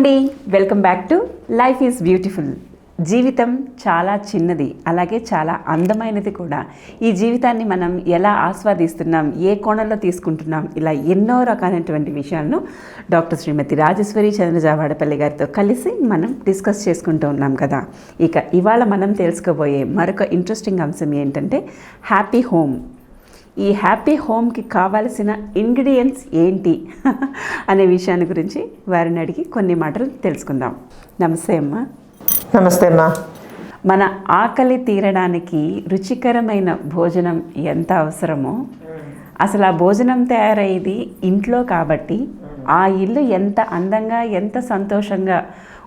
Welcome back to life is beautiful జీవితం చాలా చిన్నది అలాగే చాలా అందమైనది కూడా. ఈ జీవితాన్ని మనం ఎలా ఆస్వాదిస్తున్నాం ఏ కోణంలో తీసుకుంటున్నాం ఇలా ఎన్నో రకాలైనటువంటి విషయాలను డాక్టర్ శ్రీమతి రాజేశ్వరి చంద్రజావాడపల్లి గారితో కలిసి మనం డిస్కస్ చేసుకుంటూ ఉన్నాం కదా. ఇక ఇవాళ మనం తెలుసుకోబోయే మరొక ఇంట్రెస్టింగ్ అంశం ఏంటంటే హ్యాపీ హోమ్ ఈ హ్యాపీ హోమ్కి కావాల్సిన ఇంగ్రీడియంట్స్ ఏంటి అనే విషయాన్ని గురించి వారిని అడిగి కొన్ని మాటలు తెలుసుకుందాం. నమస్తే అమ్మా. నమస్తే అమ్మా మన ఆకలి తీరడానికి రుచికరమైన భోజనం ఎంత అవసరమో అసలు ఆ భోజనం తయారయ్యేది ఇంట్లో కాబట్టి ఆ ఇల్లు ఎంత అందంగా ఎంత సంతోషంగా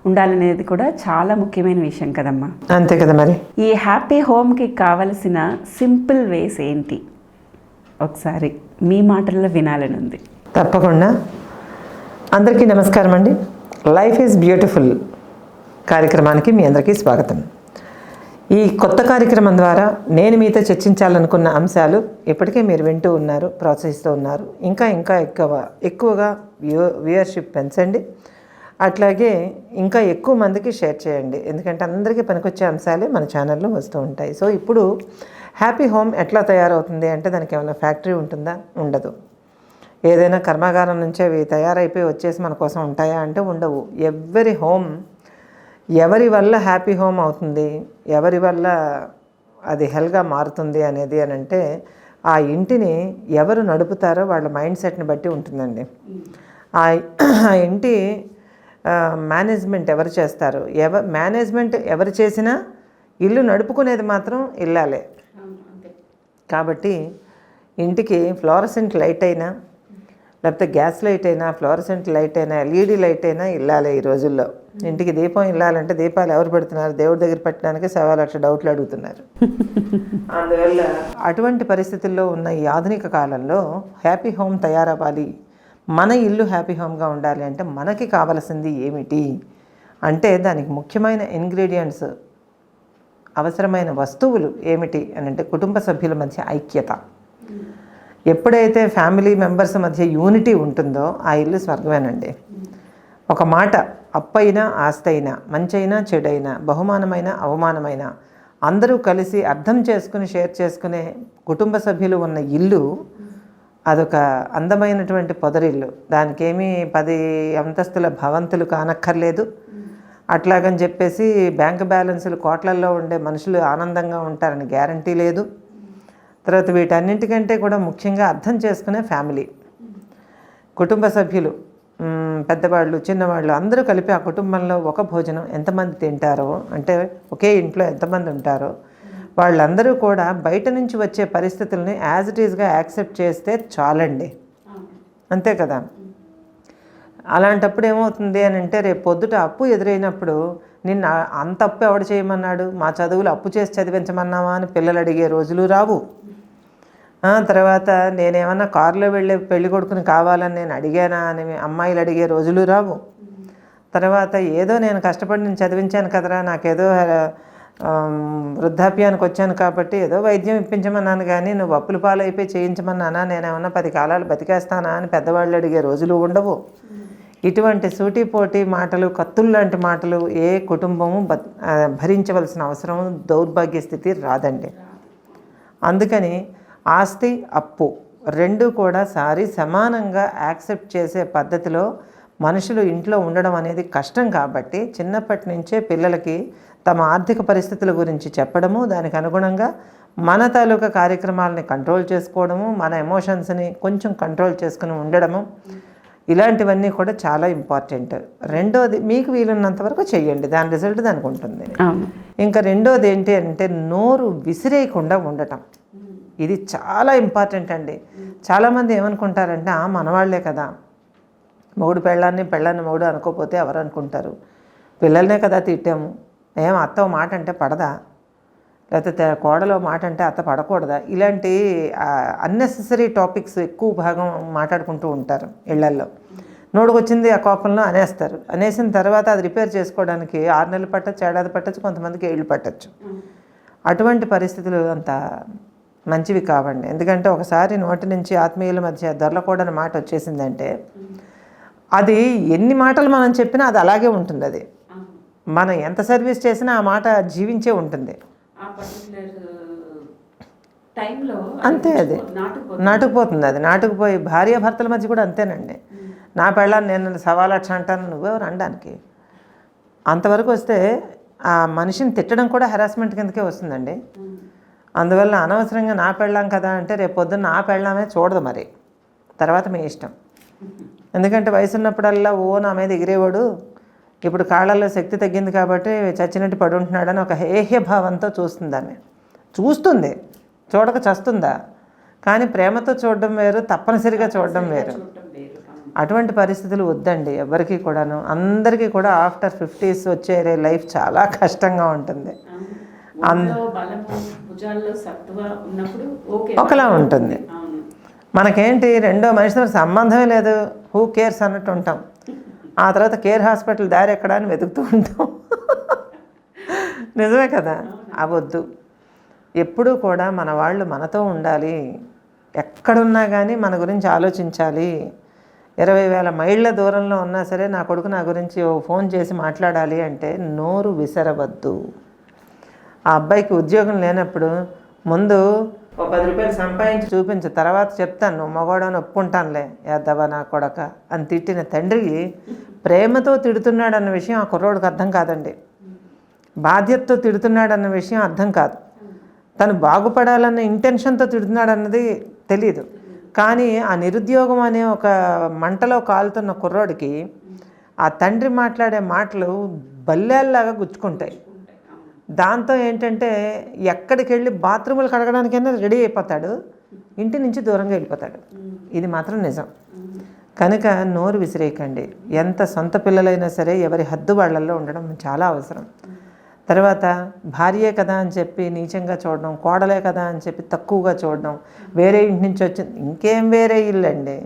ఉండాలనేది కూడా చాలా ముఖ్యమైన విషయం కదమ్మా. అంతే కదా మరి. ఈ హ్యాపీ హోమ్కి కావలసిన సింపుల్ వేస్ ఏంటి? ఒకసారి మీ మాటల్లో వినాలని ఉంది. తప్పకుండా. అందరికీ నమస్కారం అండి. లైఫ్ ఈజ్ బ్యూటిఫుల్ కార్యక్రమానికి మీ అందరికీ స్వాగతం. ఈ కొత్త కార్యక్రమం ద్వారా నేను మీతో చర్చించాలనుకున్న అంశాలు ఇప్పటికే మీరు వింటూ ఉన్నారు ప్రోత్సహిస్తూ ఉన్నారు. ఇంకా ఇంకా ఎక్కువ ఎక్కువగా వ్యూ వ్యూయర్షిప్ పెంచండి. అట్లాగే ఇంకా ఎక్కువ మందికి షేర్ చేయండి. ఎందుకంటే అందరికీ పనికొచ్చే అంశాలే మన ఛానల్లో వస్తూ ఉంటాయి. సో ఇప్పుడు హ్యాపీ హోమ్ ఎట్లా తయారవుతుంది అంటే దానికి ఏమైనా ఫ్యాక్టరీ ఉంటుందా? ఉండదు. ఏదైనా కర్మాగారం నుంచే అవి తయారైపోయి వచ్చేసి మన కోసం ఉంటాయా అంటే ఉండవు. ఎవరి హోమ్ ఎవరి వల్ల హ్యాపీ హోమ్ అవుతుంది ఎవరి వల్ల అది హెల్గా మారుతుంది అనేది అని అంటే ఆ ఇంటిని ఎవరు నడుపుతారో వాళ్ళ మైండ్ సెట్ని బట్టి ఉంటుందండి. ఆ ఆ ఇంటి మేనేజ్మెంట్ ఎవరు చేస్తారు? ఎవ మేనేజ్మెంట్ ఎవరు చేసినా ఇల్లు నడుపుకునేది మాత్రం ఇల్లాలే. కాబట్టి ఇంటికి ఫ్లోరసెంట్ లైట్ అయినా లేకపోతే గ్యాస్ లైట్ అయినా ఫ్లోరసెంట్ లైట్ అయినా ఎల్ఈడి లైట్ అయినా ఇల్లాలి ఈ రోజుల్లో. ఇంటికి దీపం ఇల్లాలంటే దీపాలు ఎవరు పెడుతున్నారు? దేవుడి దగ్గర పెట్టడానికి సవా లక్ష డౌట్లు అడుగుతున్నారు. అందువల్ల అటువంటి పరిస్థితుల్లో ఉన్న ఈ ఆధునిక కాలంలో హ్యాపీ హోమ్ తయారవ్వాలి. మన ఇల్లు హ్యాపీ హోమ్గా ఉండాలి అంటే మనకి కావలసింది ఏమిటి? అంటే దానికి ముఖ్యమైన ఇంగ్రీడియంట్స్ అవసరమైన వస్తువులు ఏమిటి అని అంటే కుటుంబ సభ్యుల మధ్య ఐక్యత. ఎప్పుడైతే ఫ్యామిలీ మెంబర్స్ మధ్య యూనిటీ ఉంటుందో ఆ ఇల్లు స్వర్గమేనండి. ఒక మాట అప్పైనా ఆస్తైనా మంచైనా చెడైనా బహుమానమైన అవమానమైన అందరూ కలిసి అర్థం చేసుకుని షేర్ చేసుకునే కుటుంబ సభ్యులు ఉన్న ఇల్లు అదొక అందమైనటువంటి పొదరిల్లు. దానికేమీ పది అంతస్తుల భవంతులు కానక్కర్లేదు. అట్లాగని చెప్పేసి బ్యాంక్ బ్యాలెన్సులు కోట్లల్లో ఉండే మనుషులు ఆనందంగా ఉంటారని గ్యారంటీ లేదు. తర్వాత వీటన్నింటికంటే కూడా ముఖ్యంగా అర్థం చేసుకునే ఫ్యామిలీ. కుటుంబ సభ్యులు పెద్దవాళ్ళు చిన్నవాళ్ళు అందరూ కలిపి ఆ కుటుంబంలో ఒక భోజనం ఎంతమంది తింటారో అంటే ఒకే ఇంట్లో ఎంతమంది ఉంటారో వాళ్ళందరూ కూడా బయట నుంచి వచ్చే పరిస్థితుల్ని యాజ్ ఇట్ ఈస్గా యాక్సెప్ట్ చేస్తే చాలండి. అంతే కదా? అలాంటప్పుడు ఏమవుతుంది అని అంటే రేపు పొద్దుట అప్పు ఎదురైనప్పుడు నిన్న అంత అప్పు ఎవడు చేయమన్నాడు? మా చదువులు అప్పు చేసి చదివించమన్నావా అని పిల్లలు అడిగే రోజులు రావు. తర్వాత నేనేమన్నా కారులో వెళ్ళే పెళ్ళి కొడుకుని కావాలని నేను అడిగానా అని అమ్మాయిలు అడిగే రోజులు రావు. తర్వాత ఏదో నేను కష్టపడి నేను చదివించాను కదరా నాకేదో వృద్ధాప్యానికి వచ్చాను కాబట్టి ఏదో వైద్యం ఇప్పించమన్నాను కానీ నువ్వు అప్పుల పాలైపోయి చేయించమన్నానా? నేనేమన్నా పది కాలాలు బతికేస్తానా అని పెద్దవాళ్ళు అడిగే రోజులు ఉండవు. ఇటువంటి సూటిపోటి మాటలు కత్తులు లాంటి మాటలు ఏ కుటుంబము భరించవలసిన అవసరం దౌర్భాగ్య స్థితి రాదండి. అందుకని ఆస్తి అప్పు రెండు కూడా సారి సమానంగా యాక్సెప్ట్ చేసే పద్ధతిలో మనుషులు ఇంట్లో ఉండడం అనేది కష్టం కాబట్టి చిన్నప్పటి నుంచే పిల్లలకి తమ ఆర్థిక పరిస్థితుల గురించి చెప్పడము దానికి అనుగుణంగా మన తాలూకా కార్యక్రమాలని కంట్రోల్ చేసుకోవడము మన ఎమోషన్స్ని కొంచెం కంట్రోల్ చేసుకుని ఉండడము ఇలాంటివన్నీ కూడా చాలా ఇంపార్టెంట్. రెండోది మీకు వీలున్నంత వరకు చేయండి. దాని రిజల్ట్ దానికి ఉంటుంది. ఇంకా రెండోది ఏంటి అంటే నోరు విసిరేయకుండా ఉండటం. ఇది చాలా ఇంపార్టెంట్ అండి. చాలామంది ఏమనుకుంటారంటే ఆ మనవాళ్ళే కదా. మొగుడు పెళ్ళాన్ని పెళ్ళాన్ని మొగుడు అనుకోపోతే ఎవరు అనుకుంటారు? పిల్లల్నే కదా తిట్టాము. ఏం అత్త మాట అంటే పడదా? లేకపోతే కోడలో మాట అంటే అత్త పడకూడదా? ఇలాంటి అన్నెసెసరీ టాపిక్స్ ఎక్కువ భాగం మాట్లాడుకుంటూ ఉంటారు ఇళ్ళల్లో. నోడుకొచ్చింది ఆ కోపంలో అనేస్తారు. అనేసిన తర్వాత అది రిపేర్ చేసుకోవడానికి ఆరు నెలలు పట్టచ్చు ఏడాది పట్టచ్చు కొంతమందికి ఏళ్ళు పట్టచ్చు. అటువంటి పరిస్థితులు అంత మంచివి కావండి. ఎందుకంటే ఒకసారి నోటి నుంచి ఆత్మీయుల మధ్య దొరలకూడని మాట వచ్చేసిందంటే అది ఎన్ని మాటలు మనం చెప్పినా అది అలాగే ఉంటుంది అది. మనం ఎంత సర్వీస్ చేసినా ఆ మాట జీవించే ఉంటుంది. పర్టికులర్ టైంలో అంతే అది నాటుకుపోతుంది. అది. నాటుకుపోయి భార్య భర్తల మధ్య కూడా అంతేనండి. నా పెళ్ళాన్ని నేను సవా లక్ష అంటాను నువ్వెవరు అనడానికి అంతవరకు వస్తే ఆ మనిషిని తిట్టడం కూడా హెరాస్మెంట్ కిందకే వస్తుందండి. అందువల్ల అనవసరంగా నా పెళ్ళాం కదా అంటే రేపు పొద్దున్న నా పెళ్ళామే చూడదు మరి. తర్వాత మీ ఇష్టం. ఎందుకంటే వయసు ఉన్నప్పుడల్లా ఓ నా మీద ఎగిరేవాడు ఇప్పుడు కాళ్ళల్లో శక్తి తగ్గింది కాబట్టి చచ్చినట్టు పడి ఉంటున్నాడని ఒక హేహ్య భావంతో చూస్తుంది ఆమె. చూస్తుంది. చూడక చస్తుందా? కానీ ప్రేమతో చూడడం వేరు తప్పనిసరిగా చూడడం వేరు. అటువంటి పరిస్థితులు వద్దండి ఎవరికి కూడాను. అందరికీ కూడా ఆఫ్టర్ ఫిఫ్టీస్ వచ్చే లైఫ్ చాలా కష్టంగా ఉంటుంది. ఒకలా ఉంటుంది. మనకేంటి రెండో మనిషితో సంబంధమే లేదు. హూ కేర్స్ అన్నట్టు ఉంటాం. ఆ తర్వాత కేర్ హాస్పిటల్ దారి ఎక్కడా అని వెతుకుతూ ఉంటాం. నిజమే కదా? అవద్దు. ఎప్పుడూ కూడా మన వాళ్ళు మనతో ఉండాలి. ఎక్కడున్నా కానీ మన గురించి ఆలోచించాలి. ఇరవై వేల మైళ్ళ దూరంలో ఉన్నా సరే నా కొడుకు నా గురించి ఓ ఫోన్ చేసి మాట్లాడాలి అంటే నోరు విసరవద్దు. ఆ అబ్బాయికి ఉద్యోగం లేనప్పుడు ముందు ఒక పది రూపాయలు సంపాదించి. చూపించు తర్వాత చెప్తాను నువ్వు మగవాడని ఒప్పుకుంటానులే యాదవ నా కొడక అని తిట్టిన తండ్రికి ప్రేమతో తిడుతున్నాడు అన్న విషయం ఆ కుర్రోడికి అర్థం కాదండి. బాధ్యతతో తిడుతున్నాడు అన్న విషయం అర్థం కాదు. తను బాగుపడాలన్న ఇంటెన్షన్తో తిడుతున్నాడు అన్నది తెలియదు కానీ ఆ నిరుద్యోగం అనే ఒక మంటలో కాలుతున్న కుర్రోడికి ఆ తండ్రి మాట్లాడే మాటలు బల్లేల్లాగా గుచ్చుకుంటాయి. దాంతో ఏంటంటే ఎక్కడికి వెళ్ళి బాత్రూములు కడగడానికైనా రెడీ అయిపోతాడు. ఇంటి నుంచి దూరంగా వెళ్ళిపోతాడు. ఇది మాత్రం నిజం. కనుక నోరు విసిరేయకండి. ఎంత సొంత పిల్లలైనా సరే ఎవరి హద్దు వాళ్ళల్లో ఉండడం చాలా అవసరం. తర్వాత భార్యే కదా అని చెప్పి నీచంగా చూడడం కోడలే కదా అని చెప్పి తక్కువగా చూడడం వేరే ఇంటి నుంచి వచ్చింది ఇంకేం వేరే ఇల్లు అండి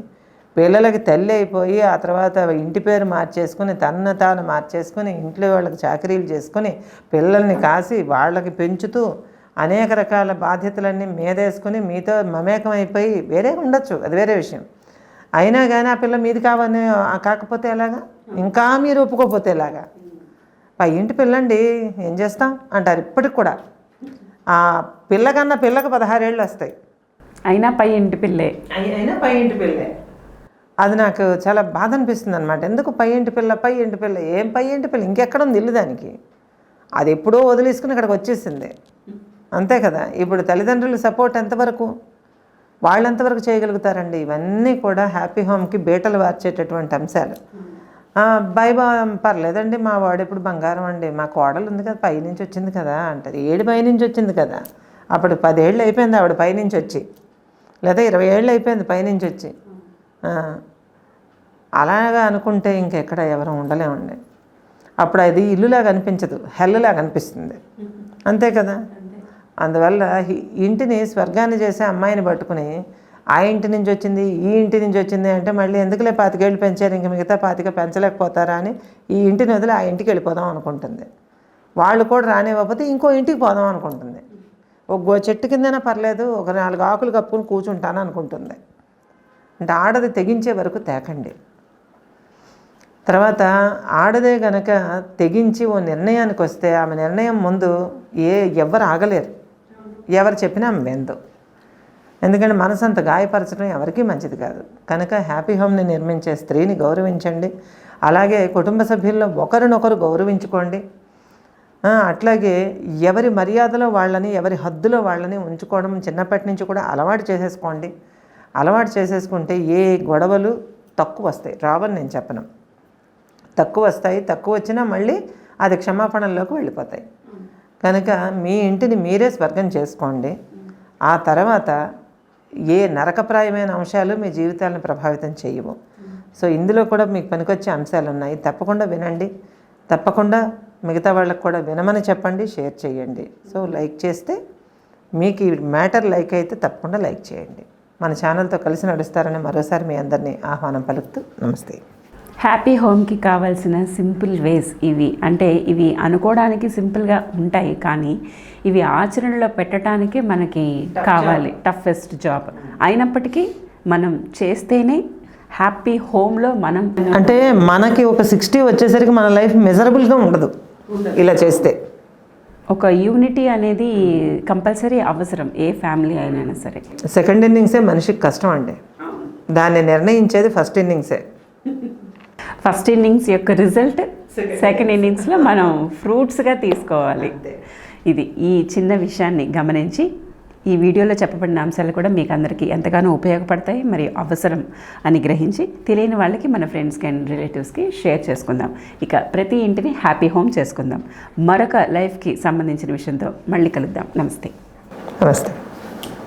పిల్లలకి తల్లి అయిపోయి ఆ తర్వాత ఇంటి పేరు మార్చేసుకుని తన్ను తాను మార్చేసుకుని ఇంట్లో వాళ్ళకి చాకరీలు చేసుకుని పిల్లల్ని కాసి వాళ్ళకి పెంచుతూ అనేక రకాల బాధ్యతలన్నీ మీదేసుకుని మీతో మమేకం అయిపోయి వేరే ఉండొచ్చు. అది వేరే విషయం. అయినా కానీ ఆ పిల్ల మీది కావని కాకపోతే ఎలాగా? ఇంకా మీరు ఒప్పుకోకపోతే ఎలాగా? పై ఇంటి పిల్లండి ఏం చేస్తాం? అంటారు ఇప్పటికి కూడా. ఆ పిల్లకన్నా పిల్లకి పదహారేళ్ళు వస్తాయి. అయినా పై ఇంటి పిల్లే. అయి- అయినా పై ఇంటి పిల్లే. అది నాకు చాలా బాధ అనిపిస్తుంది అనమాట ఎందుకు పై ఇంటి పిల్ల పై ఇంటి పిల్ల? ఏం పై ఇంటి పిల్ల? ఇంకెక్కడ ఉంది ఇల్లు దానికి? అది ఎప్పుడో వదిలేసుకుని ఇక్కడికి వచ్చేసింది. అంతే కదా? ఇప్పుడు తల్లిదండ్రుల సపోర్ట్ ఎంతవరకు? వాళ్ళు ఎంతవరకు చేయగలుగుతారండి? ఇవన్నీ కూడా హ్యాపీ హోమ్కి బీటలు వార్చేటటువంటి అంశాలు. బాయ్ అబ్బాయి బా పర్లేదండి మా వాడు ఇప్పుడు బంగారం అండి. మా కోడలు ఉంది కదా పైనుంచి వచ్చింది కదా అంటది. ఏడు పైనుంచి వచ్చింది కదా. అప్పుడు పదేళ్ళు అయిపోయింది ఆవిడ పైనుంచి వచ్చి. లేదా ఇరవై ఏళ్ళు అయిపోయింది పైనుంచి వచ్చి. అలాగా అనుకుంటే ఇంకెక్కడ ఎవరు ఉండలేమండి. అప్పుడు అది ఇల్లులాగా అనిపించదు హెల్లులాగా అనిపిస్తుంది. అంతే కదా? అందువల్ల ఇంటిని స్వర్గాన్ని చేసే అమ్మాయిని పట్టుకుని ఆ ఇంటి నుంచి వచ్చింది ఈ ఇంటి నుంచి వచ్చింది అంటే మళ్ళీ ఎందుకులే పాతికేళ్ళు పెంచారు ఇంక మిగతా పాతిక పెంచలేకపోతారా అని ఈ ఇంటిని వదిలి ఆ ఇంటికి వెళ్ళిపోదాం అనుకుంటుంది. వాళ్ళు కూడా రానివ్వకపోతే ఇంకో ఇంటికి పోదాం అనుకుంటుంది. ఒక గో చెట్టు కిందైనా పర్లేదు ఒక నాలుగు ఆకులు కప్పుకొని కూర్చుంటాను అనుకుంటుంది. అంటే ఆడది తెగించే వరకు తేకండి. తర్వాత ఆడదే గనక తెగించి ఓ నిర్ణయానికి వస్తే ఆమె నిర్ణయం ముందు ఏ ఎవరు ఆగలేరు. ఎవరు చెప్పినా ఆమె వెందు ఎందుకంటే మనసు అంత గాయపరచడం ఎవరికీ మంచిది కాదు. కనుక హ్యాపీ హోమ్ని నిర్మించే స్త్రీని గౌరవించండి. అలాగే కుటుంబ సభ్యుల్లో ఒకరినొకరు గౌరవించుకోండి. అట్లాగే ఎవరి మర్యాదలో వాళ్ళని ఎవరి హద్దులో వాళ్ళని ఉంచుకోవడం చిన్నప్పటి నుంచి కూడా అలవాటు చేసేసుకోండి. అలవాటు చేసేసుకుంటే ఏ గొడవలు తక్కువ వస్తాయి. రావని నేను చెప్పను. తక్కువ వస్తాయి తక్కువ వచ్చినా మళ్ళీ అది క్షమాపణల్లోకి వెళ్ళిపోతాయి. కనుక మీ ఇంటిని మీరే స్వర్గం చేసుకోండి. ఆ తర్వాత ఏ నరకప్రాయమైన అంశాలు మీ జీవితాలను ప్రభావితం చేయవు. సో ఇందులో కూడా మీకు పనికొచ్చే అంశాలు ఉన్నాయి. తప్పకుండా వినండి. తప్పకుండా మిగతా వాళ్ళకు కూడా వినమని చెప్పండి షేర్ చేయండి. సో లైక్ చేస్తే మీకు ఈ మ్యాటర్ లైక్ అయితే తప్పకుండా లైక్ చేయండి. మన ఛానల్తో కలిసి నడుస్తారని మరోసారి మీ అందరినీ ఆహ్వానం పలుకుతూ నమస్తే. హ్యాపీ హోమ్కి కావాల్సిన సింపుల్ వేస్ ఇవి అంటే ఇవి అనుకోవడానికి సింపుల్గా ఉంటాయి కానీ ఇవి ఆచరణలో పెట్టడానికి మనకి కావాలి టఫెస్ట్ జాబ్ అయినప్పటికీ మనం చేస్తేనే హ్యాపీ హోమ్లో మనం అంటే మనకి ఒక సిక్స్టీ వచ్చేసరికి మన లైఫ్ మెజరబుల్గా ఉండదు. ఇలా చేస్తే. ఒక యూనిటీ అనేది కంపల్సరీ అవసరం ఏ ఫ్యామిలీ అయినా సరే. సెకండ్ ఇన్నింగ్సే మనిషికి కష్టం అండి. దాన్ని నిర్ణయించేది ఫస్ట్ ఇన్నింగ్సే. ఫస్ట్ ఇన్నింగ్స్ యొక్క రిజల్ట్ సెకండ్ ఇన్నింగ్స్లో మనం ఫ్రూట్స్గా తీసుకోవాలి. ఇది ఈ చిన్న విషయాన్ని గమనించి ఈ వీడియోలో చెప్పబడిన అంశాలు కూడా మీకు అందరికీ ఎంతగానో ఉపయోగపడతాయి మరియు అవసరం అని గ్రహించి తెలియని వాళ్ళకి మన ఫ్రెండ్స్కి అండ్ రిలేటివ్స్కి షేర్ చేసుకుందాం. ఇక ప్రతి ఇంటిని హ్యాపీ హోమ్ చేసుకుందాం. మరొక లైఫ్కి సంబంధించిన విషయంతో మళ్ళీ కలుద్దాం. నమస్తే. నమస్తే.